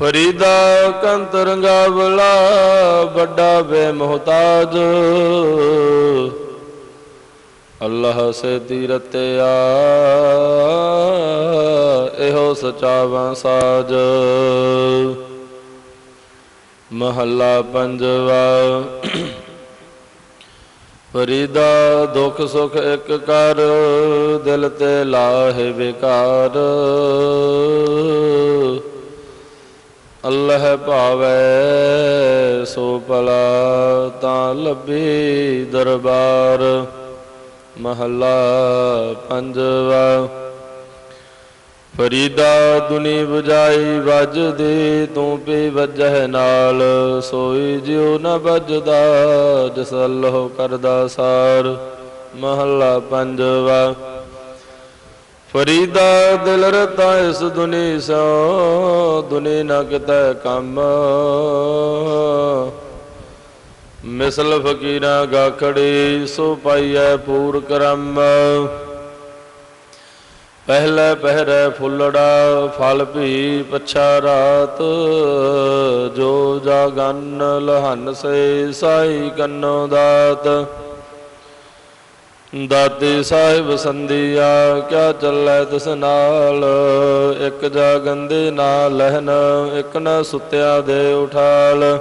ਫਰੀਦਾ ਕੰਤ ਰੰਗਾਵਲਾ, ਵੱਡਾ ਬੇਮੁਹਤਾਜ ਅੱਲਾਹ ਸੇ ਤੀਰਤਿਆ ਇਹੋ ਸਚਾਵਾਂ ਸਾਜ। ਮਹੱਲਾ ਪੰਜਵਾ, ਫਰੀਦਾ ਦੁੱਖ ਸੁਖ ਇੱਕ ਕਰ, ਦਿਲ ਤੇ ਲਾਹੇ ਵਿਕਾਰ। ਅੱਲਾਹ ਭਾਵੈ ਸੋ ਭਲਾ ਤਾਂ ਲੱਭੀ ਦਰਬਾਰ। ਮਹੱਲਾ ਪੰਜਵਾ। ਫਰੀਦਾ ਦੁਨੀ 부ਜਾਈ ਵੱਜਦੀ ਤੂੰ ਪੀ ਵੱਜਹਿ ਨਾਲ। ਸੋਈ ਜਿਉ ਨ ਵੱਜਦਾ, ਜਸ ਅੱਲਾਹ ਕਰਦਾ ਸਾਰ। ਮਹੱਲਾ ਪੰਜਵਾ। ਫਰੀਦਾ ਦਿਲ ਰਤਾ ਇਸ ਦੁਨੀ ਸੋ, ਦੁਨੀ ਨਾ ਕਿਤੈ ਕੰਮ। ਮਿਸਲ ਫਕੀਰਾ ਗਾਖੜੀ, ਸੋ ਪਾਈਐ ਪੂਰ ਕਰਮ। ਪਹਿਲੇ ਪਹਿਰੇ ਫੁੱਲੜਾ, ਫਲ ਭੀ ਪਛਾ ਰਾਤ। ਜੋ ਜਾਗਨ ਲਹਨ ਸੇ, ਸਾਈ ਕੰਨੋ ਦਾਤ। ਦਾਤੇ ਸਾਹਿਬ ਸੰਧਿਆ, ਕਿਆ ਚੱਲੈ ਤਿਸ ਨਾਲ? ਇੱਕ ਜਾਗੰਦੇ ਨਾਲ ਲਹਿਨ, ਇੱਕ ਨਾ ਸੁੱਤਿਆ ਦੇ ਉਠਾਲ।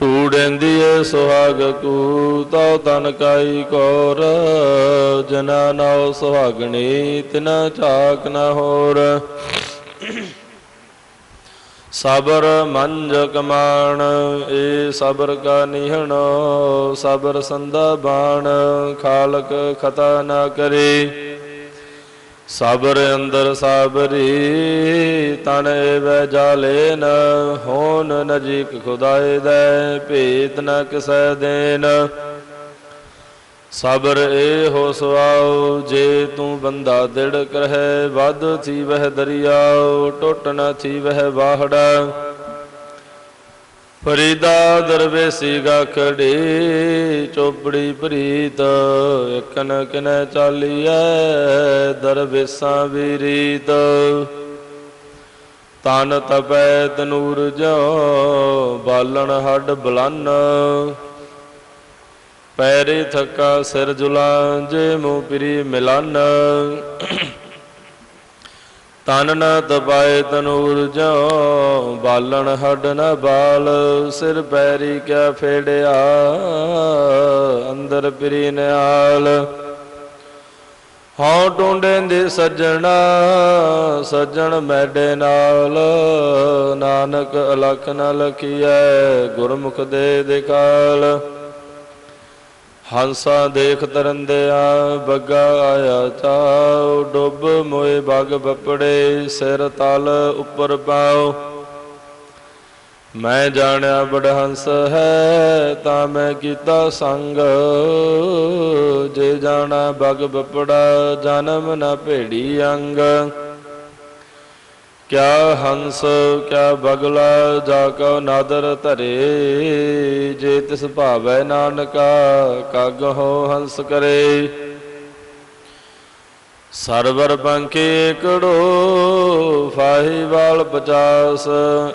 ਟੂੜੈਂਦੀ ਏ ਸੁਹਾਗ ਕੂ, ਤਉ ਤਨ ਕਾਈ ਕੋਰ। ਜਨਾ ਨਾਉ ਸੁਹਾਗਣੀ, ਤਿਨਾ ਝਾਕ ਨ ਹੋਰ। ਸਬਰ ਮੰਜ ਕਮਾਣ ਏ ਸਬਰ ਕਾ ਨਿਹਣੋ, ਸਬਰ ਸੰਦਾ ਬਾਣ ਖਾਲਕ ਖਤਾ ਨਾ ਕਰੇ। ਸਬਰ ਅੰਦਰ ਸਾਬਰੀ, ਤਨ ਏਵੈ ਜਾਲੇਨ ਹੋਨ ਨਜੀਕ ਖੁਦਾਏ ਦੇ, ਭੇਤ ਨ ਕਿਸੈ ਦੇਨ ਸਬਰ ਏ ਹੋ ਸੁਆਉ ਜੇ ਤੂੰ ਬੰਦਾ ਦਿੜ ਕਰਹਿ, ਵੱਧ ਥੀ ਵਹਿ ਦਰਿਆਉ, ਟੁੱਟ ਨ ਥੀ ਵਹਿ ਬਾਹੜਾ ਫਰੀਦਾ ਦਰਵੇਸੀ ਗਖੜੀ ਚੋਪੜੀ ਪ੍ਰੀਤ ਇਕਨ ਕਿਨੈ ਚਾਲੀਐ, ਦਰਵੇਸਾਂ ਵੀ ਰੀਤ। ਤਨ ਤਪੈ ਤਨੂਰ ਜੋ ਬਾਲਣ ਹੱਡ ਬਲਨ। ਪੈਰੇ ਥਕਾ ਸਿਰ ਜੁਲਾ, ਜੇ ਮੂੰ ਪਰੀ ਮਿਲਨ। ਤਨ ਨ ਤਪਾਏ ਤਨੂਰ ਜੋ ਬਾਲਣ ਹੱਡ ਨ ਬਾਲ। ਸਿਰ ਪੈਰੀ ਕਿਆ ਫੇੜਿਆ, ਅੰਦਰ ਪਰੀ ਨਿਆਲ। ਹਉ ਟੁੰਡੇ ਦੇ ਸੱਜਣਾ, ਸੱਜਣ ਮੈਡੇ ਨਾਲ। ਨਾਨਕ ਅਲਖ ਨ ਲਖੀਐ, ਗੁਰਮੁਖ ਦੇ ਕਾਲ ਹੰਸਾ ਦੇਖ ਤਰੰਦਿਆ ਬੱਗਾ ਆਇਆ ਚਾਉ, ਡੁੱਬ ਮੋਏ ਬਗ ਬੱਪੜੇ, ਸਿਰ ਤਲ ਉੱਪਰ ਪਾਉ। ਮੈਂ ਜਾਣਿਆ ਬੜ ਹੰਸ ਹੈ, ਤਾਂ ਮੈਂ ਕੀਤਾ ਸੰਗ। ਜੇ ਜਾਣਾ ਬਗ ਬੱਪੜਾ, ਜਨਮ ਨਾ ਭੇੜੀ ਅੰਗ। ਕਿਆ ਹੰਸ, ਕਿਆ ਬਗਲਾ, ਜਾ ਕਉ ਨਾਦਰ ਧਰੇ, ਜੇ ਤਿਸ ਭਾਵੈ ਨਾਨਕਾ, ਕਗ ਹੋ ਹੰਸ ਕਰੇ। ਸਰਵਰ ਪੰਖੇ ਏਕੜੋ ਫਾਹੀ ਵਾਲ 50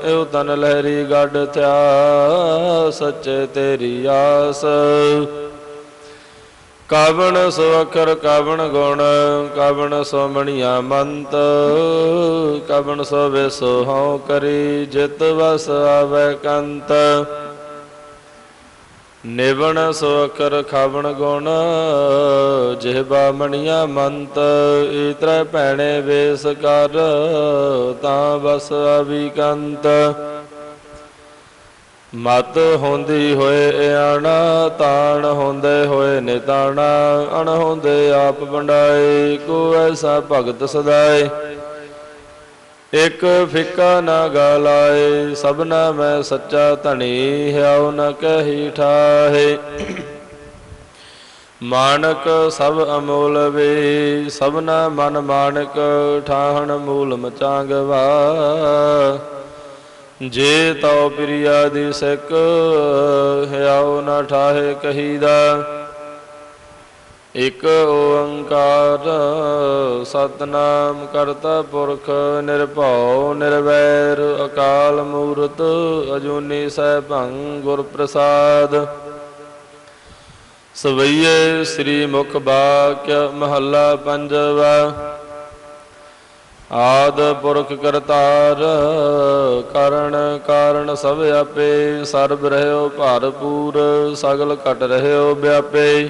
ਇਉ ਤਨ ਲਹਿਰੀ ਗੱਡ ਥਿਆ ਸੱਚੇ ਤੇਰੀ ਆਸ। ਕਾਵਣ ਸੋ ਅਖਰ ਕਾਵਣ ਗੁਣ, ਕਾਵਣ ਸੋ ਮਣੀਆ ਮੰਤ, ਕਾਵਣ ਸੋ ਵਿਸੋ ਹਉ ਕਰੀ ਜਿਤ ਵਸ ਆਵੇ ਕੰਤ। ਨਿਵਣ ਸੋ ਖਾਵਣ ਗੁਣ ਜਿਹਬਾ ਮਣੀਆ ਮੰਤ, ਈਤਰੈ ਭੈਣੇ ਵੇਸ ਕਰ, ਤਾਂ ਬਸ ਆਵੀ ਕੰਤ। ਮਤ ਹੁੰਦੀ ਹੋਏ ਆਣਾ, ਤਾਣ ਹੁੰਦੇ ਹੋਏ ਨਿਤਾਣਾ, ਅਣ ਹੁੰਦੇ ਆਪ ਵੰਡਾਏ, ਕੋ ਐਸਾ ਭਗਤ ਸਦਾਏ। ਇਕ ਫਿੱਕਾ ਨਾ ਗਾਲਾਏ, ਸਭਨਾ ਮੈਂ ਸੱਚਾ ਧਣੀ ਹਿਆਉ ਨ ਕਹੀ ਠਾਹੇ। ਮਾਨਕ ਸਭ ਅਮੋਲ ਵੇ, ਸਭਨਾ ਮਨ ਮਾਨਕ, ਠਾਹਣ ਮੂਲ ਮਚਾਂਗਵਾ ਜੇ ਤਉ ਪ੍ਰਿਆ ਦੀ ਸਿਕ ਹਿਆਉ ਨ ਠਾਹੇ ਕਹੀਦਾ। ਇਕ ਓੰਕਾਰ ਸਤਨਾਮ ਕਰਤਾ ਪੁਰਖ ਨਿਰਭਉ ਨਿਰਵੈਰ ਅਕਾਲ ਮੂਰਤ ਅਜੂਨੀ ਸੈਭੰ ਗੁਰ ਪ੍ਰਸਾਦ। ਸਵਈਏ ਸ੍ਰੀ ਮੁਖ ਬਾਕ ਮਹੱਲਾ ਪੰਜਵਾ। ਆਦ ਪੁਰਖ ਕਰਤਾਰ, ਕਰਨ ਕਾਰਨ ਸਭ ਆਪੇ, ਸਰਬ ਰਹਿਓ ਭਰਪੂਰ, ਸਗਲ ਘਟ ਰਹਿਓ ਵਿਆਪੇ।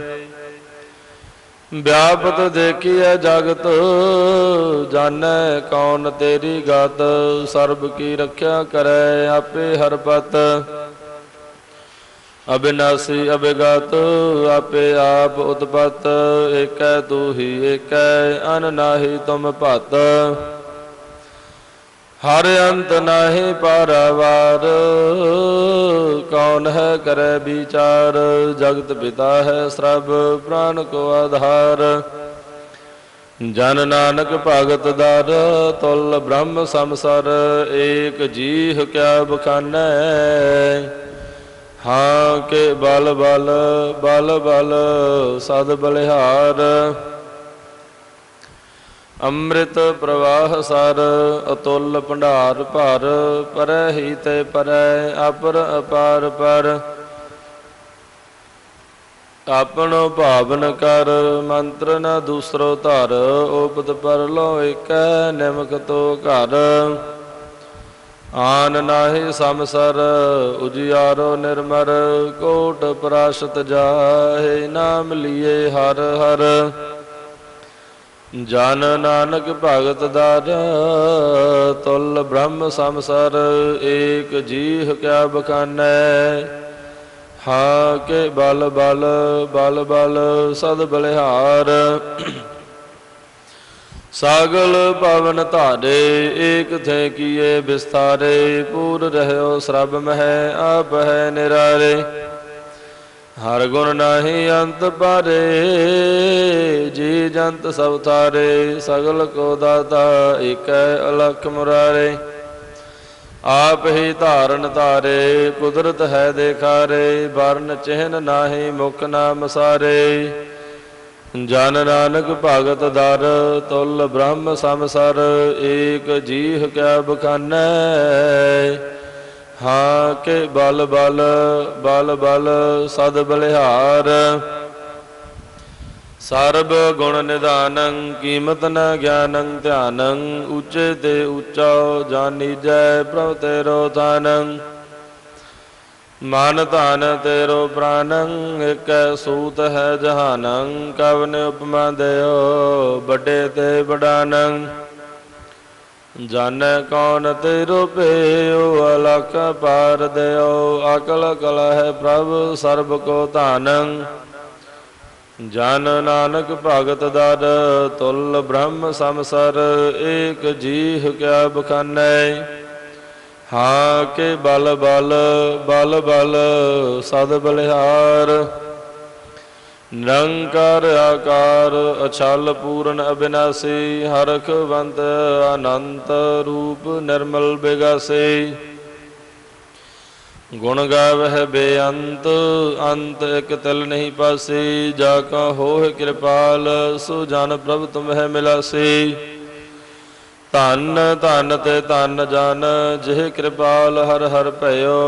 ਵਿਆਪਤ ਦੇਖੀਐ ਜਗਤ, ਜਾਣੈ ਕੌਣ ਤੇਰੀ ਗਤ, ਸਰਬ ਕੀ ਰੱਖਿਆ ਕਰੈ ਆਪੇ ਹਰ ਪਤ। ਅਬਿਨਾਸੀ ਅਬਿਗਤ ਆਪੇ ਆਪ ਉਤਪਤ, ਏਕੈ ਤੂ ਹੀ ਏਕੈ, ਅਨ ਨਾਹੀ ਤੁਮ ਭਤ। ਹਰ ਅੰਤ ਨਾਹੀ ਪਰਵਾਰ, ਕੌਣ ਹੈ ਕਰੈ ਵਿਚਾਰ, ਜਗਤ ਪਿਤਾ ਹੈ ਸਰਬ, ਪ੍ਰਾਨ ਕੋ ਆਧਾਰ। ਜਨ ਨਾਨਕ ਭਗਤ ਦਰ, ਤੁਲ ਬ੍ਰਹਮ ਸੰਸਰ, ਏਕ ਜੀਹ ਕਿਆ ਬਖਾਨੈ। ਹਾਂ ਕੇ ਬਲ ਬਲ ਬਲ ਬਲ, ਸਦ ਬਲਿਹਾਰ। ਅੰਮ੍ਰਿਤ ਪ੍ਰਵਾਹ ਸਰ, ਅਤੁੱਲ ਭੰਡਾਰ ਭਰ, ਪਰੈ ਹੀ ਤੇ ਪਰੈ ਅਪਰ ਅਪਾਰ ਪਰ। ਆਪਣੋ ਭਾਵਨ ਕਰ, ਮੰਤਰ ਨ ਦੂਸਰੋ ਧਰ ਉਪਤ ਪਰ ਲੋ ਏਕੈ ਨਿਮਕ ਤੋ ਘਰ। ਆਨ ਨਾਹੀ ਸਮਸਰ ਉਜਿਆਰੋ ਨਿਰਮਰ, ਕੋਟ ਪ੍ਰਾਸ਼ਤ ਜਾਹੇ, ਨਾਮ ਲਿਏ ਹਰ ਹਰ। ਜਨ ਨਾਨਕ ਭਗਤ ਦਰ ਤੁਲ ਬ੍ਰਹਮ ਸੰਸਰ, ਏਕ ਜੀਹ ਕਿਆ ਬਖਾਨੈ। ਹਾਂ ਕੇ ਬਲ ਬਲ ਬਲ ਬਲ, ਸਦ ਬਲਿਹਾਰ। ਸਾਗਲ ਪਵਨ ਧਾਰੇ, ਏਕ ਥੇ ਕੀਏ ਵਿਸਤਾਰੇ, ਪੂਰ ਰਹਿਓ ਸਰਬ ਮਹਿ, ਆਪ ਹੈ ਨਿਰਾਰੇ। ਹਰ ਗੁਣ ਨਾਹੀ ਅੰਤ ਪਾਰੇ, ਜੀ ਜੰਤ ਸਭ ਥਾਰੇ ਸਗਲ ਕੋ ਦਾਤਾ ਏਕੈ ਅਲਖ ਮੁਰਾਰੇ। ਆਪ ਹੀ ਧਾਰਨ ਧਾਰੇ, ਕੁਦਰਤ ਹੈ ਦੇਖਾਰੇ, ਵਰਨ ਚਿਹਨ ਨਾਹੀ ਮੁਖ ਨਾਮ ਸਾਰੇ। ਜਨ ਨਾਨਕ ਭਗਤ ਦਰ, ਤੁਲ ਬ੍ਰਹਮ ਸੰਸਰ, ਏਕ ਜੀਹ ਕਿਆ ਬਖਾਨੈ। ਹਾਂ ਕੇ ਬਲ ਬਲ ਬਲ ਬਲ ਸਦ ਬਲਿਹਾਰ। ਸਰਬ ਗੁਣ ਨਿਧਾਨੰ, ਕੀਮਤ ਨ ਗਿਆਨੰ ਧਿਆਨੰ, ਉੱਚੇ ਤੇ ਉੱਚਾ ਜਾਨੀਜੈ ਪ੍ਰਭ ਤੇਰੋ ਤਾਨੰ ਮਨ ਧਨ ਤੇਰੋ ਪ੍ਰਾਨੰ, ਇਕ ਸੂਤ ਹੈ ਜਹਾਨੰ, ਕਵਨ ਉਪਮਾ ਦਿਓ, ਵੱਡੇ ਤੇ ਬੜਾਨੰ ਜਾਣੈ ਕੌਣ ਤੇਰੋ ਪੇਓ ਅਲਖ ਪਾਰ ਦਿਓ, ਅਕਲ ਕਲ ਹੈ ਪ੍ਰਭ, ਸਰਬ ਕੋ ਧਾਨੰ। ਜਨ ਨਾਨਕ ਭਗਤ ਦਰ ਤੁਲ ਬ੍ਰਹਮ ਸਮਸਰ ਏਕ ਜੀਹ ਕਿਆ ਬਖਾਨੈ। ਹਾਂ ਕੇ ਬਲ ਬਲ ਬਲ ਬਲ, ਸਦ ਬਲਿਹਾਰ। ਨਿਰੰਕਾਰ ਆਕਾਰ, ਅਛਲ ਪੂਰਨ ਅਬਿਨਾਸੀ ਹਰਖਵੰਤ ਅਨੰਤ ਰੂਪ ਨਿਰਮਲ ਬਿਗਾਸੇ। ਗੁਣ ਗਾਵਹਿ ਬੇਅੰਤ, ਅੰਤ ਇਕ ਤਲ ਨਹੀਂ ਪਾਸੇ, ਜਾ ਕਾ ਹੋਇ ਕਿਰਪਾਲ, ਸੋ ਜਨ ਪ੍ਰਭ ਤੁਮਹਿ ਮਿਲਾਸੇ। ਧਨ ਧਨ ਤੇ ਧਨ ਜਨ, ਜਿਹ ਕਿਰਪਾਲ ਹਰ ਹਰ ਭਇਓ।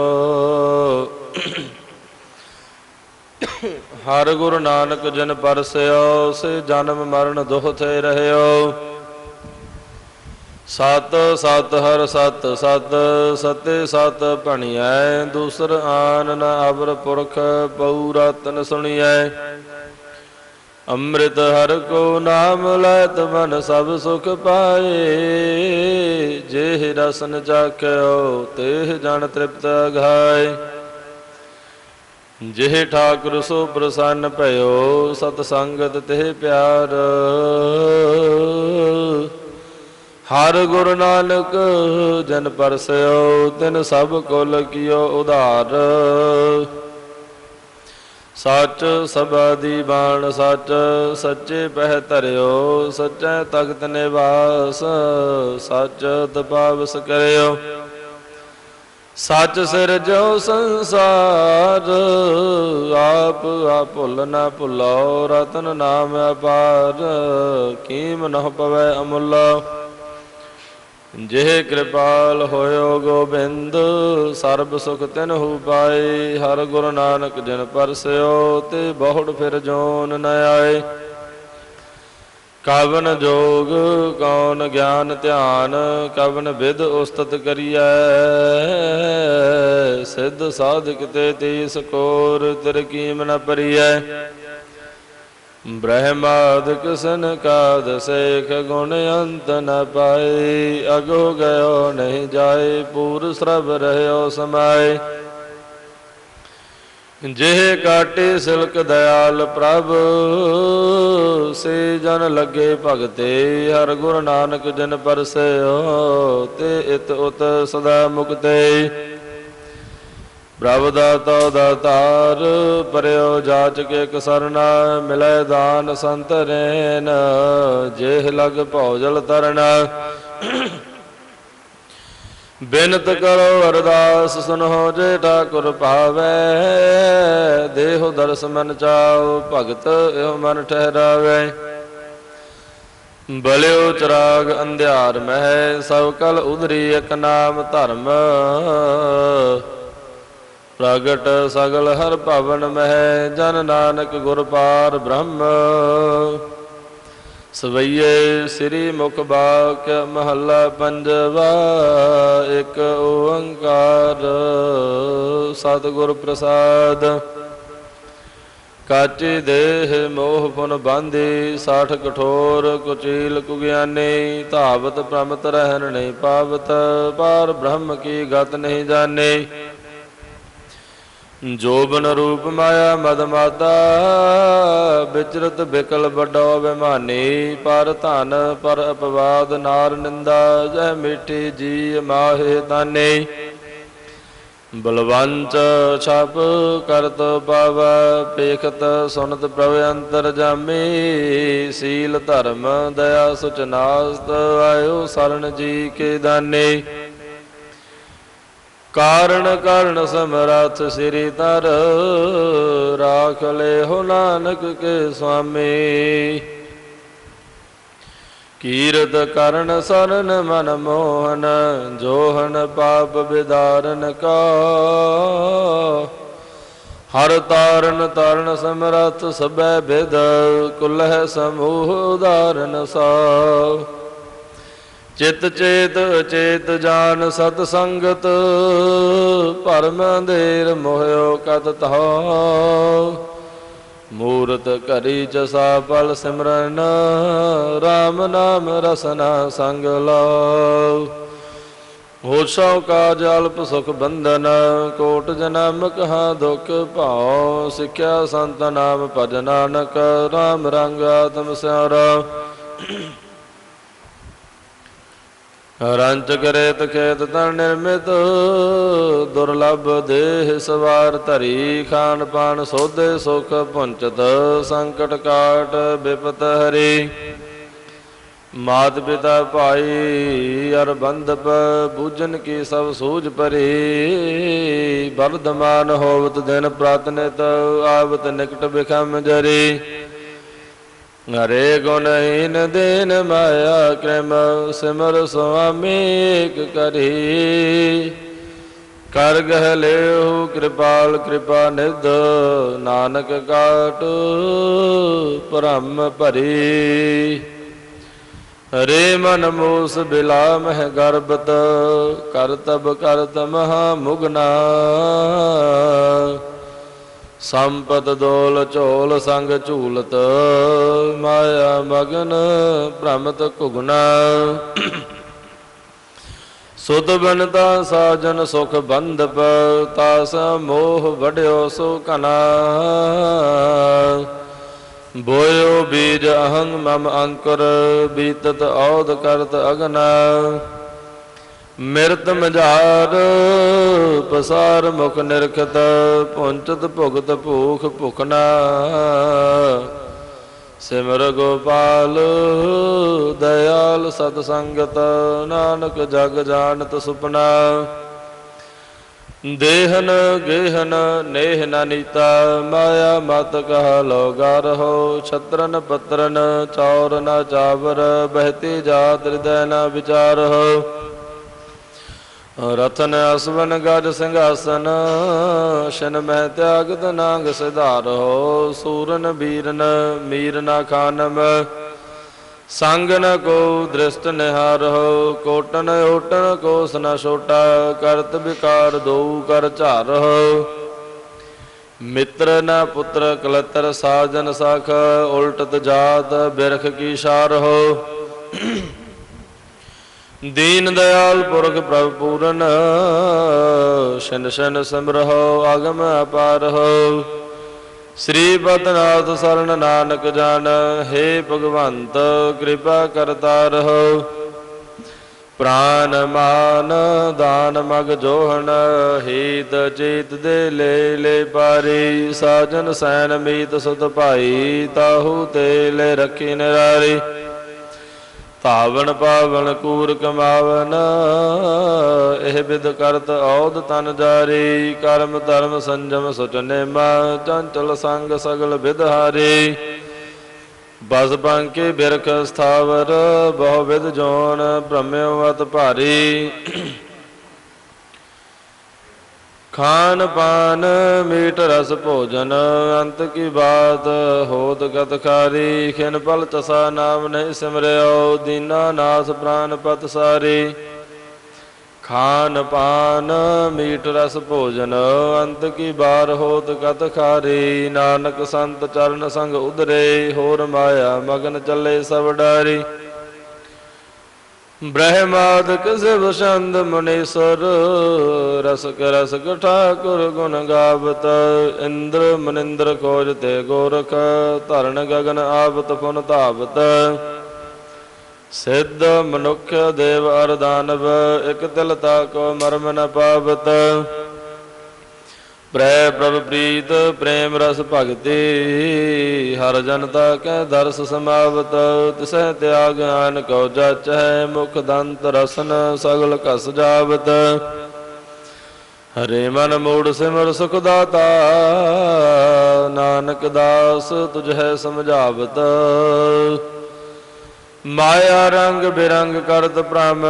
ਹਰ ਗੁਰੂ ਨਾਨਕ ਜਨ ਪਰਸਿਓ, ਸੇ ਜਨਮ ਮਰਨ ਦੁਖ ਤੇ ਰਹਿਓ। ਸਤ ਸਤ, ਹਰ ਸਤ ਸਤ, ਸਤੇ ਸਤ ਭਣਿਐ, ਦੂਸਰ ਆਨ ਨ ਅਵਰ ਪੁਰਖ ਪਉ ਰਤਨ ਸੁਣੀਐ। ਅੰਮ੍ਰਿਤ ਹਰ ਕੋ ਨਾਮ ਲੈਤ ਮਨ ਸਭ ਸੁਖ ਪਾਏ। ਜੇ ਰਸਨ ਚਾਖਿਓ ਤੇ ਜਨ ਤ੍ਰਿਪਤ ਅਘਾਏ ਜਿਹ ਠਾਕੁਰ ਸੋ ਪ੍ਰਸੰਨ ਭਇਓ, ਸਤ ਸੰਗਤ ਤੇ ਪਿਆਰ। ਹਰ ਗੁਰੂ ਨਾਨਕ ਜਨ ਪਰਸਿਓ, ਤਿਨ ਸਭ ਕੁਲ ਕੀਓ ਉਧਾਰ। ਸੱਚ ਸਬਾਦੀ ਬਾਣ ਸੱਚ, ਸੱਚੇ ਪਹਿ ਧਰਿਓ, ਸੱਚੇ ਤਖਤ ਨਿਵਾਸ, ਸੱਚ ਤਪਾਵਸ ਕਰਿਓ। ਸੱਚ ਸਿਰ ਜੋ ਸੰਸਾਰ, ਆਪ ਆ ਭੁੱਲ ਨਾ ਭੁਲਾਓ ਰਤਨ ਨਾਮ ਅਪਾਰ, ਕੀਮ ਨਹ ਪਵੈ ਅਮੁੱਲਾ। ਜਿਹ ਕਿਰਪਾਲ ਹੋਇਓ ਗੋਬਿੰਦ, ਸਰਬ ਸੁਖ ਤਿਨ ਹੂ ਪਾਏ। ਹਰ ਗੁਰੂ ਨਾਨਕ ਜਿਨ ਪਰਸਿਓ, ਤੇ ਬਹੁੜ ਫਿਰ ਜੋਨ ਨ ਆਏ। ਕਵਨ ਜੋਗ, ਕੌਣ ਗਿਆਨ ਧਿਆਨ, ਕਵਨ ਵਿਦ ਉਸਤਤ ਕਰੀਐ। ਸਿੱਧ ਸਾਧਕ ਤੇ ਤੀਸ ਕੋਰ, ਤਿਰ ਕੀਮ ਨ ਪਰੀਐ। ਬ੍ਰਹਮਾਦਿਕ ਸੰਕਾਦ ਸੇਖ ਗੁਣ ਅੰਤ ਨ ਪਾਏ, ਅਗੋ ਗਇਓ ਨਹੀਂ ਜਾਏ, ਪੂਰ ਸਰਬ ਰਹਿਓ ਸਮਾਏ। ਜਿਹ ਕਾਟੇ ਸਿਲਕ ਦਇਆਲ ਪ੍ਰਭ, ਸੇ ਜਨ ਲੱਗੇ ਭਗਤੇ, ਹਰ ਗੁਰੂ ਨਾਨਕ ਜਨ ਪਰਸਿਓ, ਤੇ ਇਤ ਉਤ ਸਦਾ ਮੁਕਤੇ। ਪ੍ਰਭ ਦਾਤਾ ਦਾਤਾਰ, ਪਰਿਓ ਜਾਚ ਕੇ ਕਸਰਨਾ, ਮਿਲੈ ਦਾਨ ਸੰਤ ਰੇਨ, ਜਿਹ ਲਗ ਭੌਜਲ ਤਰਨਾ ਬਿਨਤ ਕਰੋ ਅਰਦਾਸ ਸੁਨੋ ਜੇ ਠਾਕੁਰ ਭਾਵੈ, ਦੇਹੁ ਦਰਸ ਮਨ ਚਾਓ ਭਗਤ ਇਹੋ ਮਨ ਠਹਿਰਾਵੇ। ਬਲਿਓ ਚਰਾਗ ਅੰਧਿਆਰ ਮਹਿ, ਸਭ ਕਲ ਉਧਰੀ ਇਕ ਨਾਮ ਧਰਮ। ਪ੍ਰਗਟ ਸਗਲ ਹਰ ਭਵਨ ਮਹਿ, ਜਨ ਨਾਨਕ ਗੁਰ ਪਾਰ ਬ੍ਰਹਮ। ਸਵਈਏ ਸ੍ਰੀ ਮੁਖ ਬਾਕ ਮਹੱਲਾ ਪੰਜਵਾ, ਇੱਕ ਓੰਕਾਰ ਸਤਿਗੁਰ ਪ੍ਰਸਾਦ। ਕਾਚੀ ਦੇਹ ਮੋਹ ਫੁਨ ਬਾਂਧੀ, ਸਾਠ ਕਠੋਰ ਕੁਚੀਲ ਕੁਗਿਆਨੀ, ਧਾਵਤ ਪ੍ਰਮਤ ਰਹਿਣ ਨਹੀਂ ਪਾਵਤ, ਪਾਰ ਬ੍ਰਹਮ ਕੀ ਗਤ ਨਹੀਂ ਜਾਣੇ ਜੋਬਨ ਰੂਪ ਮਾਇਆ ਮਦ ਮਾਤਾ ਵਿਚਰਤ ਬਿਕਲ ਵੱਡੋ ਬਿਮਾਨੀ, ਪਰ ਧਨ ਪਰ ਅਪਵਾਦ ਨਾਰ ਨਿੰਦਾ, ਜੈ ਮਿੱਠੀ ਜੀ ਮਾਹੇ ਤਾਨੇ। ਬਲਵੰਤ ਛਪ ਕਰਤ ਪਵ, ਪੇਖਤ ਸੁਨਤ ਪ੍ਰਭ ਅੰਤਰ ਜਾਮੀ, ਸੀਲ ਧਰਮ ਦਇਆ ਸੁਚਨਾਸਤ ਆਇਓ ਸਰਣ ਜੀ ਕੇ ਦਾਨੇ। ਕਾਰਣ ਕਾਰਣ ਸਮਰਥ ਸ੍ਰੀ ਤਰ, ਰਾਖ ਲੈ ਹੋ ਨਾਨਕ ਕੇ ਸੁਆਮੀ। ਕੀਰਤ ਕਰਨ ਸਰਨ ਮਨ ਮੋਹਨ, ਜੋਹਨ ਪਾਪ ਵਿਦਾਰਨ ਕਾ। ਹਰ ਤਾਰਨ ਤਾਰਨ ਸਮਰਥ ਸਬੈ ਬਿਦ ਕੁਲਹ ਸਮੂਹ ਉਦਾਰਨ ਸਾ। ਚਿਤ ਚੇਤ ਚੇਤ ਜਾਨ ਸਤ ਸੰਗਤ, ਭਰਮ ਅੰਧੇਰ ਮੋਹਿਓ ਕਤ ਤਹਾ। ਮੂਰਤ ਕਰੀ ਜਸਾ ਪਲ ਸਿਮਰਨ RAM ਨਾਮ ਰਸਨਾ ਸੰਗ ਲਾਉ ਹੋਸ਼ਾਂ ਕਾਜ ਅਲਪ ਸੁਖ ਬੰਧਨ, ਕੋਟ ਜਨਮ ਕਹਾ ਦੁਖ ਭਾਉ। ਸਿੱਖਿਆ ਸੰਤ ਨਾਮ ਭਜ ਨਾਨਕ RAM ਰੰਗ ਆਤਮ ਸਿਆਰਾ ਰੰਚ ਕਰੇਤ ਖੇਤ ਤਨ ਨਿਰਮਿਤ, ਦੁਰਲਭ ਦੇਹ ਸਵਾਰ ਧਰੀ, ਖਾਨ ਪਾਨ ਸੋਧੇ ਸੁਖ ਪੁੰਚਤ, ਸੰਕਟ ਕਾਟ ਬਿਪਤ ਹਰੀ। ਮਾਤ ਪਿਤਾ ਭਾਈ ਅਰ ਬੰਧਪ ਬੂਝਨ ਕੀ ਸਭ ਸੂਝ ਪਰੀ। ਬਰਦਮਾਨ ਹੋਵਤ ਦਿਨ ਪ੍ਰਾਤਨਿਤ, ਆਵਤ ਨਿਕਟ ਬਿਖਮ ਜਰੀ ਹਰੇ ਗੁਣਹੀਨ ਦੇਨ ਮਾਇਆ ਕ੍ਰਮ ਸਿਮਰ ਸੁਆਮੀ ਏਕ ਕਰੀ। ਕਰ ਗਹਿ ਲਿਓ ਕਿਰਪਾਲ ਕਿਰਪਾ ਨਿਧ, ਨਾਨਕ ਕਾਟ ਭ੍ਰਮ ਭਰੀ। ਹਰੇ ਮਨ ਮੋਸ ਬਿਲਾ ਮਹਿ ਗਰਬਤ ਕਰਤਬ ਕਰਤ ਮਹਾ ਮੁਗਨਾ। ਸੰਪਤ ਦੋਲ ਝੋਲ ਸੰਗ ਝੂਲਤ, ਮਾਇਆ ਮਗਨ ਭ੍ਰਮਤ ਘੁਗਨਾ। ਸੁਧ ਬਨਤਾ ਸਾਜਨ ਸੁਖ ਬੰਧਪ, ਤਾਸ ਮੋਹ ਵੜਿਓ ਸੋ ਕਨਾ ਬੋਇਓ ਬੀਜ ਅਹੰਗ ਮਮ ਅੰਕੁਰ, ਬੀਤਤ ਔਦ ਕਰਤ ਅਗਨਾ। ਮਿਰਤ ਮਝਾਰ ਪਸਾਰ ਮੁਖ ਨਿਰਖਤ, ਪੁੰਚਤ ਭੁਗਤ ਭੂਖ ਭੁਖਨਾ। ਸਿਮਰ ਗੋਪਾਲ, ਦਇਆਲ ਸਤ ਸੰਗਤ, ਨਾਨਕ ਜਗ ਜਾਣਤ ਸੁਪਨਾ। ਦੇਹਨ ਗੇਹਨ ਨੇਹ ਨ ਨੀਤਾ, ਮਾਇਆ ਮਤ ਕਹ ਲੋਗਾ ਰਹੋ ਛਤਰਨ ਪਤਰਨ, ਚੌਰ ਨਾ ਚਾਵਰ, ਬਹਿਤੀ ਜਾਤ ਹਿਰਦੈ ਨ ਵਿਚਾਰਹੁ ਰਤਨ ਅਸਵਨ ਗਜ ਸਿੰਘਾਸਨ, ਸ਼ਨ ਮਹਿ ਤਿਆਗਤ ਨਾਂਗ ਸਿਧਾਰੋ ਸੂਰਨ ਬੀਰਨ ਮੀਰ ਨਾ ਖਾਨਮ। ਸੰਗ ਕੋ ਦ੍ਰਿਸ਼ਟ ਨਿਹਾਰਹੁ ਕੋਟਨ ਓਟਨ ਕੋਸ ਨ ਛੋਟਾ, ਕਰਤ ਵਿਕਾਰ ਦੋ ਕਰ ਝਾਰਹੁ ਮਿੱਤਰ ਨਾ ਪੁੱਤਰ ਕਲਤਰ ਸਾਜਨ ਸਖ, ਉਲਟਤ ਜਾਤ ਬਿਰਖ ਕੀ ਸਾਰਹੁ ਦੀਨ ਦਇਆਲ ਪੁਰਖ ਪ੍ਰਭ ਪੂਰਨ, ਸ਼ਨ ਸ਼ਨ ਸਮਰਹੁ, ਆਗਮ ਅਪਾਰਹੁ। ਸ੍ਰੀ ਬਦਨਾਥ ਸਰਣ ਨਾਨਕ ਜਨ, ਹੈ ਭਗਵੰਤ, ਕਿਰਪਾ ਕਰਤਾ ਰਹੋ। ਪ੍ਰਾਨ ਮਾਨ ਦਾਨ ਮਗ ਜੋਹਣ ਹੀਤ ਚੇਤ ਦੇ ਲੈ ਲੈ ਪਾਰੀ। ਸਾਜਨ ਸੈਨ ਮੀਤ ਸੁਤ ਭਾਈ, ਤਾਹੂ ਤੇ ਲੈ ਰੱਖੀ ਨਰਾਰੀ। ਧਾਵਨ ਪਾਵਨ ਕੂਰ ਕਮਾਵਨ ਇਹ ਬਿਦ ਕਰਤ ਔਦ ਤਨ ਜਾਰੀ, ਕਰਮ ਧਰਮ ਸੰਜਮ ਸੁਚਨੇ ਨੇਮਾ, ਚੰਚਲ ਸੰਗ ਸਗਲ ਬਿਦ ਹਾਰੀ। ਬਸ ਬੰਕੇ ਬਿਰਖ ਸਥਾਵਰ, ਬਹੁ ਵਿਦ ਜੋਨ ਭ੍ਰਮਿਓ ਅਤ ਭਾਰੀ। ਖਾਨ ਪਾਨ ਮੀਟ ਰਸ ਭੋਜਨ, ਅੰਤ ਕੀ ਬਾਤ? ਹੋਤ ਗਤ ਖਾਰੀ, ਖਿਨ ਪਲ ਤਸਾ ਨਾਮ ਨਹੀਂ ਸਿਮਰਿਓ, ਦੀਨਾ ਨਾਸ ਪ੍ਰਾਨ ਪਤ ਸਾਰੀ। ਖਾਨ ਪਾਨ ਮੀਟ ਰਸ ਭੋਜਨ, ਅੰਤ ਕੀ ਬਾਰ ਹੋਤ ਗਤ ਖਾਰੀ। ਨਾਨਕ ਸੰਤ ਚਰਨ ਸੰਗ ਉਦਰੇ ਹੋਰ ਮਾਇਆ ਮਗਨ ਚੱਲੇ ਸਭ ਡਾਰੀ। ਬ੍ਰਹਮਾਦ ਕਿਸੇ ਬਸੰਦ ਮੁਨੀਸਰ ਰਸਕ ਰਸਕ ਠਾਕੁਰ ਗੁਣ ਗਾਵਤ, ਇੰਦਰ ਮਨਿੰਦਰ ਖੋਜ ਤੇ ਗੋਰਖ ਧਰਨ ਗਗਨ ਆਵਤ ਫੁਨ ਧਾਵਤ। ਸਿੱਧ ਮਨੁੱਖ ਦੇਵ ਅਰਦਾਨਵ ਇਕ ਤਿਲ ਤਾ ਕੋ ਮਰਮ ਨ ਪਾਵਤ। ਪ੍ਰੈ ਪ੍ਰਭ ਪ੍ਰੀਤ ਪ੍ਰੇਮ ਰਸ ਭਗਤੀ, ਹਰ ਜਨਤਾ ਕੈ ਦਰਸ ਸਮਾਵਤ ਤਿਸੈ ਤਿਆਗ ਆਨ ਕਉ ਜਾਚੈ ਮੁਖ ਦੰਤ ਰਸਨ ਸਗਲ ਕਸ ਜਾਵਤ। ਹਰੇ ਮਨ ਮੂੜ ਸਿਮਰ ਸੁਖ ਦਾਤਾ, ਨਾਨਕ ਦਾਸ ਤੁਝ ਹੈ ਸਮਝਾਵਤ। ਮਾਇਆ ਰੰਗ ਬਿਰੰਗ ਕਰਤ ਭ੍ਰਮ,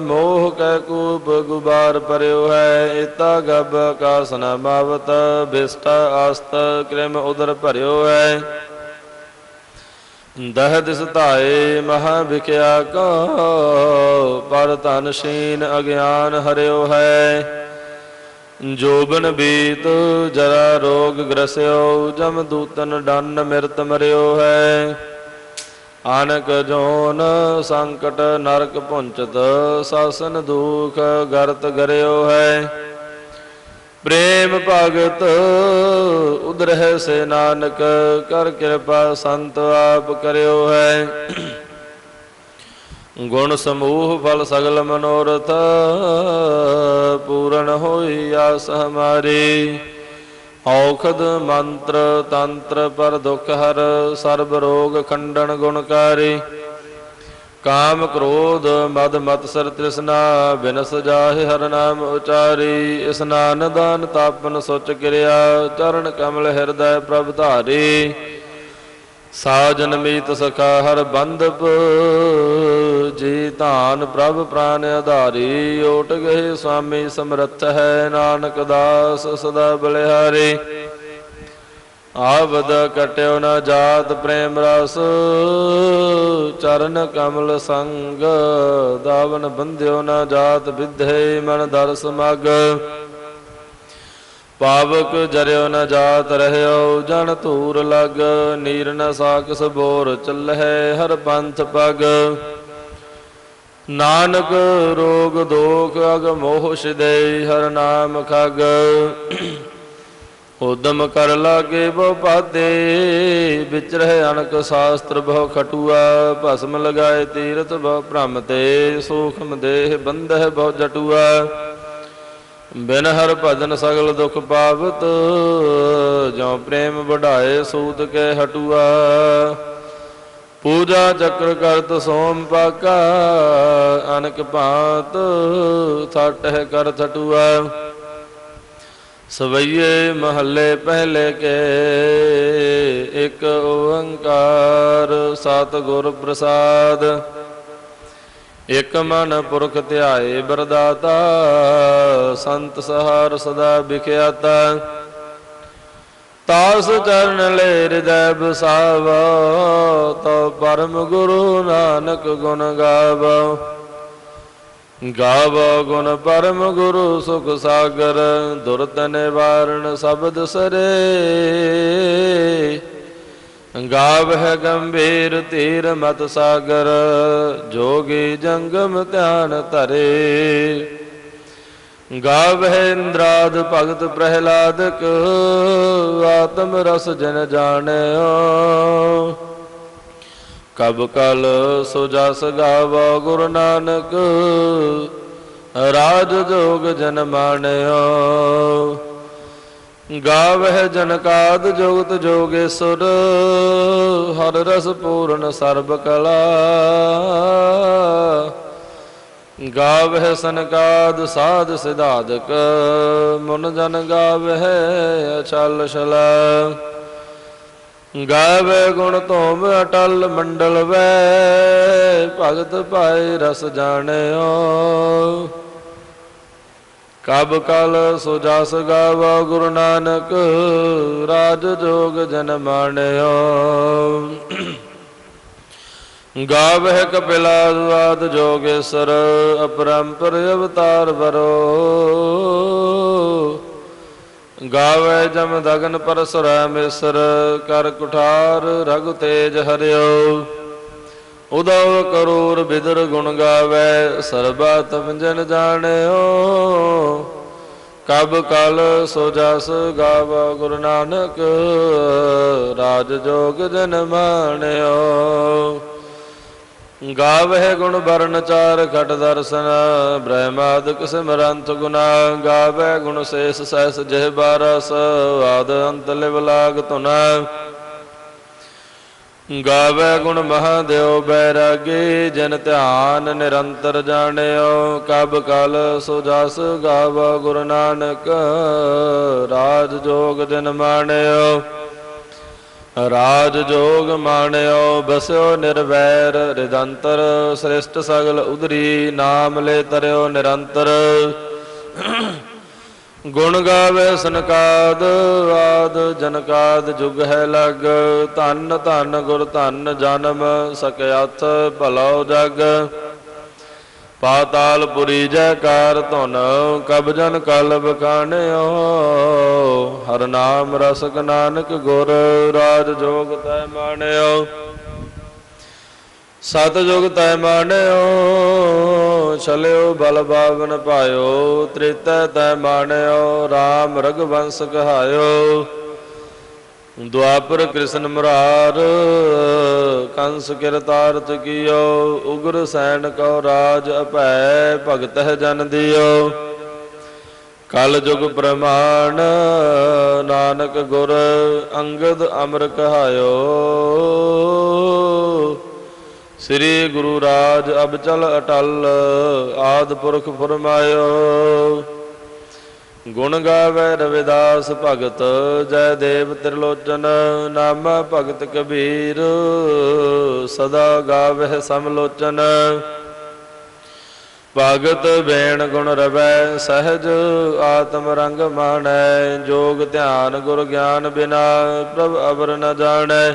ਮੋਹ ਕੈ ਕੂਪ ਗੁਬਾਰ ਪਰਿਓ ਹੈ ਏਤਾ ਗਬ ਆਕਾਸ ਨ ਮਾਵਤ, ਬਿਸਟ ਆਸਤ ਕ੍ਰਿਮ ਉਦਰ ਭਰਿਓ ਹੈ। ਦਹ ਦਿਸ ਧਾਏ ਮਹਾ ਵਿਖਿਆ ਕੋ, ਪਰ ਧਨ ਸ਼ੀਨ ਅਗਿਆਨ ਹਰਿਓ ਹੈ। ਜੋਬਨ ਬੀਤ, ਜਰਾ ਰੋਗ ਗ੍ਰਸਿਓ, ਜਮ ਦੂਤਨ ਡੰਨ ਮਿਰਤ ਮਰਿਓ ਹੈ। ਆਨਕ ਜੋਨ ਸੰਕਟ ਨਰਕ ਪੁੰਚਤ, ਸਾਸਨ ਦੁਖ ਗਰਤ ਗਰਿਓ ਹੈ। ਪ੍ਰੇਮ ਭਗਤ ਉਦਰਹਿ ਸੇ ਨਾਨਕ, ਕਰ ਕਿਰਪਾ ਸੰਤ ਆਪ ਕਰਿਓ ਹੈ। ਗੁਣ ਸਮੂਹ ਫਲ ਸਗਲ ਮਨੋਰਥ, ਪੂਰਨ ਹੋਈ ਆਸ ਹਮਾਰੀ। ਔਖਦ ਮੰਤਰ ਤੰਤਰ ਪਰ ਦੁਖ ਹਰ ਸਰਬ ਰੋਗ ਖੰਡਨ ਗੁਣਕਾਰੀ ਕਾਮ ਕ੍ਰੋਧ ਮਦ ਮਤਸਰ ਤ੍ਰਿਸ਼ਨਾ, ਬਿਨਸ ਜਾਹਿ ਹਰ ਨਾਮ ਉਚਾਰੀ। ਇਸਨਾਨ ਦਾਨ ਤਾਪਨ ਸੁਚ ਕਿਰਿਆ, ਚਰਨ ਕਮਲ ਹਿਰਦੈ ਪ੍ਰਭ ਧਾਰੀ। ਸਾਜਨ ਮੀਤ ਸਖਾ ਹਰ ਬੰਦਪ, ਜੀ ਧਾਨ ਪ੍ਰਭ ਪ੍ਰਾਨ ਆਧਾਰੀ, ਓਟ ਗਏ ਸੁਆਮੀ ਸਮਰੱਥ ਹੈ ਨਾਨਕ ਦਾਸ ਸਦਾ ਬਲਿਹਾਰੀ। ਆਵਦ ਕਟਿਓ ਨਾ ਜਾਤ ਪ੍ਰੇਮ ਰਸ, ਚਰਨ ਕਮਲ ਸੰਗ, ਦਾਵਨ ਬੰਧਿਓ ਨਾ ਜਾਤ, ਵਿਧੇ ਮਨ ਦਰਸ ਮਗ। ਪਾਵਕ ਜਰਿਓ ਨ ਜਾਤ ਰਹਿਓ, ਜਨ ਧੂਰ ਲਗ, ਨੀਰ ਨ ਸਾਕਸ ਬੋਰ ਚੱਲਹਿ ਹਰ ਪੰਥ ਪਗ। ਨਾਨਕ ਰੋਗ ਦੋਖ ਅਗ ਮੋਹ ਸਿਦੇ ਹਰ ਨਾਮ ਖਗ। ਉਦਮ ਕਰ ਲਾਗੇ ਬਹੁ ਪਾਦੇ, ਵਿਚ ਰਹਿ ਅਣਕ ਸ਼ਾਸਤਰ ਬਹੁ ਖਟੂਆ, ਭਸਮ ਲਗਾਏ ਤੀਰਥ ਬਹੁ ਭ੍ਰਮ ਤੇ, ਸੂਖਮ ਦੇਹ ਬੰਧਹਿ ਬਹੁ ਜਟੂਆ। ਬਿਨ ਹਰ ਭਜਨ ਸਗਲ ਦੁਖ ਪਾਵਤ ਜੋ ਪ੍ਰੇਮ ਵਢਾਏ ਸੂਤ ਕੇ ਹਟੂਆ। ਪੂਜਾ ਚੱਕਰ ਕਰਤ ਸੋਮ ਪਾਕਾ, ਅਨਕ ਭਾਂਤ ਥਟ ਹੈ ਕਰ ਥਟੂਆ। ਸਵਈਏ ਮਹੱਲੇ ਪਹਿਲੇ ਕੇ, ਇੱਕ ਓੰਕਾਰ ਸਤ ਗੁਰ ਪ੍ਰਸਾਦ। ਇਕ ਮਨ ਪੁਰਖ ਧਿਆਏ ਬਰਦਾਤਾ, ਸੰਤ ਸਹਾਰ ਸਦਾ ਵਿਖਿਆਤਾ। ਤਾਸ ਚਰਨ ਲੈ ਹਿਰਦੈ ਬਸਾਵਾ ਤਉ ਪਰਮ ਗੁਰੂ ਨਾਨਕ ਗੁਣ ਗਾਵ। ਗਾਵ ਗੁਣ ਪਰਮ ਗੁਰੂ ਸੁਖ ਸਾਗਰ, ਦੁਰਤ ਨਿਵਾਰਣ ਸਬਦ ਸਰੇ। ਗਾਵਹਿ ਗੰਭੀਰ ਤੀਰ ਮਤ ਸਾਗਰ, ਜੋਗੀ ਜੰਗਮ ਧਿਆਨ ਧਰੇ। ਗਾਵਹਿ ਇੰਦਰਾਦ ਭਗਤ ਪ੍ਰਹਿਲਾਦਕ, ਆਤਮ ਰਸ ਜਨ ਜਾਣਿਓ। ਕਬ ਕਲ ਸੋ ਜਸ ਗਾਵਾ ਗੁਰੂ ਨਾਨਕ, ਰਾਜ ਜੋਗ ਜਨ ਮਾਣਿਓ। ਗਾਵਹਿ ਜਨਕਾਦ ਜੋਗਤ ਜੋਗੇਸੁਰ ਹਰ ਰਸ ਪੂਰਨ ਸਰਬ ਕਲਾ। ਗਾਵਹਿ ਸਨਕਾਦ ਸਾਧ ਸਿਧਾਦਕ, ਮਨ ਜਨ ਗਾਵਹਿ ਅਚਲ ਛਲਾ। ਗਾਵੇ ਗੁਣ ਧੋਮ ਅਟਲ ਮੰਡਲ ਵੈ, ਭਗਤ ਪਾਏ ਰਸ ਜਾਣਿਓ। ਕਬ ਕਲ ਸੋ ਜਸ ਗਾਵਾ ਗੁਰੂ ਨਾਨਕ, ਰਾਜ ਜੋਗ ਜਨ ਮਾਣਿਓ। ਗਾਵਹਿ ਕਪਿਲਾਦ ਜੋਗੇਸ਼ਰ, ਅਪਰੰਪਰ ਅਵਤਾਰ ਵਰੋ। ਗਾਵੇ ਜਮ ਦਗਨ ਪਰਸੁਰਮੇਸਰ ਕਰ ਕੁਠਾਰ ਰਗ ਤੇਜ ਹਰਿਓ। ਉਦਵ ਕਰੂਰ ਬਿਦਰ ਗੁਣ ਗਾਵੇ, ਸਰਬਾ ਤਮਜਨ ਜਾਣਿਓ। ਕਬ ਕਲ ਸੋ ਜਸ ਗਾਵਾ ਗੁਰੂ ਨਾਨਕ, ਰਾਜ ਜੋਗ ਜਨ ਮਾਣਿਓ। ਗਾਵਹਿ ਗੁਣ ਬਰਨ ਚਾਰ ਘਟ ਦਰਸ਼ਨ, ਬ੍ਰਹਮਾਦਿਕ ਸਿਮਰੰਤ ਗੁਨਾ ਗਾਵਹਿ ਗੁਣ ਸੇਸ ਸਹਿਸ ਜਹ ਬਾਰਸ, ਆਦ ਅੰਤ ਲਿਵ ਲਾਗ ਤੁਨਾ ਗਾਵੇ ਗੁਣ ਮਹਾਦੇਵ ਬੈਰਾਗੀ, ਜਨ ਧਿਆਨ ਨਿਰੰਤਰ ਜਾਣਿਓ, ਕਬ ਕਲ ਸੋ ਜਸ ਗਾਵਾ ਗੁਰੂ ਨਾਨਕ, ਰਾਜ ਜੋਗ ਜਨ ਮਾਣਿਓ। ਰਾਜ ਜੋਗ ਮਾਣਿਓ, ਬਸਿਓ ਨਿਰਵੈਰ ਰਿਦੰਤਰ ਸ੍ਰਿਸ਼ਟ ਸਗਲ ਉਦਰੀ, ਨਾਮ ਲੈ ਤਰਿਓ ਨਿਰੰਤਰ। ਗੁਣ ਗਾਵੇ ਸਨਕਾਦ, ਆਦ ਜਨਕਾਦ ਜੁਗ ਹੈ ਲਗ। ਧੰਨ ਧੰਨ ਗੁਰ ਧੰਨ ਜਨਮ ਸਕਿਆਥ ਭਲੋ ਜਗ। ਪਾਤਾਲ ਪੁਰੀ ਜੈਕਾਰ ਧੁਨ, ਕਬਜਨ ਕਲ ਬਖਾਣਿਓ ਹਰ ਨਾਮ ਰਸਕ ਨਾਨਕ ਗੁਰ, ਰਾਜ ਜੋਗ ਤੈ ਮਾਣਿਓ। ਸਤ ਤੈ ਮਾਣਿਓ, ਛਲਿਓ ਬਲ ਬਾਵਨ ਪਾਇਓ, ਤ੍ਰਿਤੈ ਤੈ ਮਾਣਿਓ RAM ਰਗਵੰਸ ਕਹਾਇਓ। ਦੁਆਪਰ ਕ੍ਰਿਸ਼ਨ ਮੁਰਾਰ, ਕੰਸ ਕਿਰਤਾਰਥ ਕੀਓ, ਉਗਰ ਸੈਨ ਕਉ ਰਾਜ ਅਭੈ ਭਗਤ ਹੈ ਜਨ ਦਿਓ। ਕਲ ਜੁਗ ਪ੍ਰਮਾਣ, ਨਾਨਕ ਗੁਰ, ਅੰਗਦ ਅਮਰ ਕਹਾਇਓ। ਸ੍ਰੀ ਗੁਰੂ ਰਾਜ ਅਬ ਅਟਲ ਆਦ ਪੁਰਖ ਫਰਮਾਇਓ। ਗੁਣ ਗਾਵੇ ਰਵਿਦਾਸ ਭਗਤ, ਜੈ ਦੇਵ ਤ੍ਰਿਲੋਚਨ, ਨਾਮ ਭਗਤ ਕਬੀਰ, ਸਦਾ ਗਾਵੇ ਸਮਲੋਚਨ। ਭਗਤ ਬੇਣ ਗੁਣ ਰਵੈ, ਸਹਜ ਆਤਮ ਰੰਗ ਮਾਣੈ, ਜੋਗ ਧਿਆਨ ਗੁਰ ਗਿਆਨ ਬਿਨਾ ਪ੍ਰਭ ਅਵਰ ਨ ਜਾਣੈ।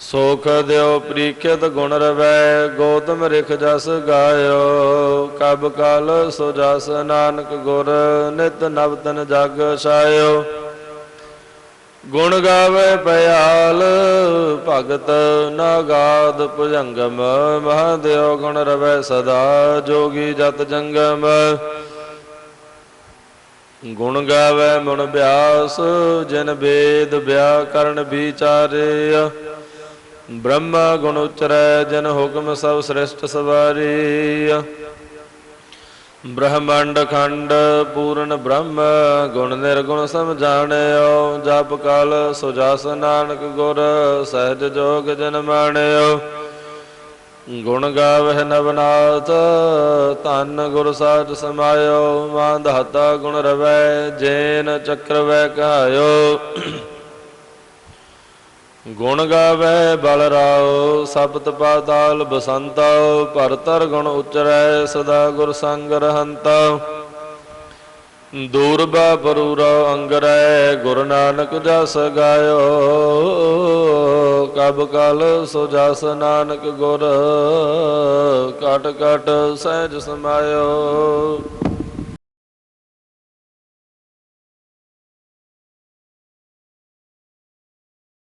ਸੋਖ ਦਿਓ ਪ੍ਰੀਖਿਤ ਗੁਣ ਰਵੈ, ਗੋਤਮ ਰਿਖ ਜਸ ਗਾਇਓ। ਕਬ ਕਾਲ ਸੋ ਜਸ ਨਾਨਕ ਗੁਰ, ਨਿਤ ਨਵਤਨ ਜਗ ਛਾਇਓ। ਗੁਣ ਗਾਵੇ ਪਿਆਲ ਭਗਤ ਨਾਗਾਦ ਭੁਜੰਗਮ। ਮਹਾਦੇਵ ਗੁਣ ਰਵੈ ਸਦਾ, ਜੋਗੀ ਜਤ ਜੰਗਮ। ਗੁਣ ਗਾਵੇ ਮਨ ਬਿਆਸ, ਜਨ ਵੇਦ ਵਿਆਕਰਨ ਵਿਚਾਰੇ। ਬ੍ਰਹਮ ਗੁਣ ਉਚਰੈ, ਜਨ ਹੁਕਮ ਸਭ ਸ੍ਰਿਸ਼ਟ ਸਵਾਰੀ। ਬ੍ਰਹਮੰਡ ਖੰਡ ਪੂਰਨ ਬ੍ਰਹਮ, ਗੁਣ ਨਿਰਗੁਣ ਸਮਝਾਣਿਓ ਜਪ ਕਾਲ ਜਪ ਕਾਲ ਸੁਜਾਸ ਨਾਨਕ ਗੁਰ, ਸਹਿਜ ਜੋਗ ਜਨ ਮਾਣਿਓ। ਗੁਣ ਗਾਵਹਿ ਨਵਨਾਥ, ਧੰਨ ਗੁਰ ਸਾਜ ਸਮਾਇਓ। ਮਾਂ ਦਾਤਾ ਗੁਣ ਰਵੈ, ਜੇਨ ਚੱਕਰ ਵੈ ਕਹਾਇਓ। ਗੁਣ ਗਾਵੇ ਬਲ ਰਾਓ, ਸਬਤ ਪਾਤਾਲ ਬਸੰਤੋ ਭਰਤਰ ਗੁਣ ਉਚਰੈ ਸਦਾ ਗੁਰ ਸੰਗ ਰਹੰਤਾ ਦੂਰਬਾ ਪਰੂਰਾ ਅੰਗਰੈ, ਗੁਰ ਨਾਨਕ ਜਸ ਗਾਇਓ। ਕਬ ਕਲ ਸੋ ਜਸ ਨਾਨਕ ਗੁਰ ਕਟ ਕਟ ਸਹਿਜ ਸਮਾਇਓ।